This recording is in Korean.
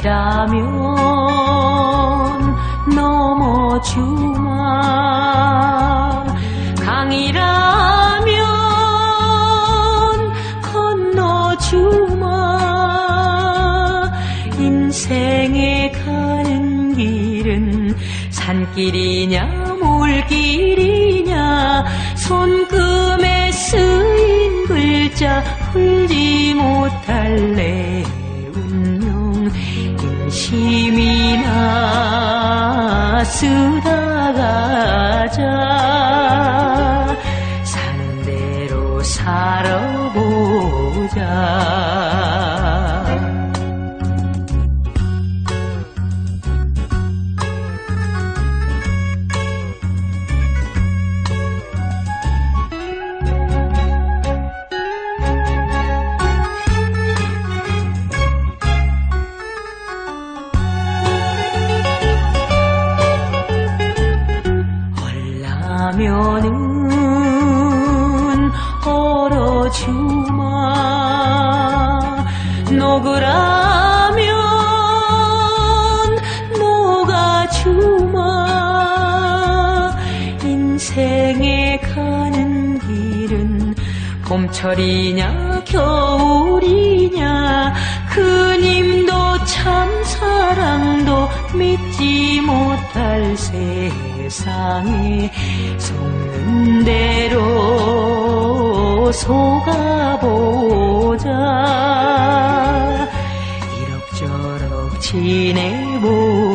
강이라면 넘어주마 강이라면 건너주마. 인생에 가는 길은 산길이냐 몰길이냐. 손금에 쓰인 글자 풀지 못할 내 운명 인심이나 쓰다가자 사는 대로 살아보자 주마. 녹으라면 녹아주마. 인생에 가는 길은 봄철이냐 겨울이냐. 그님도 참 사랑도 믿지 못할 세상에 속는 대로 속아보자. 이럭저럭 지내보자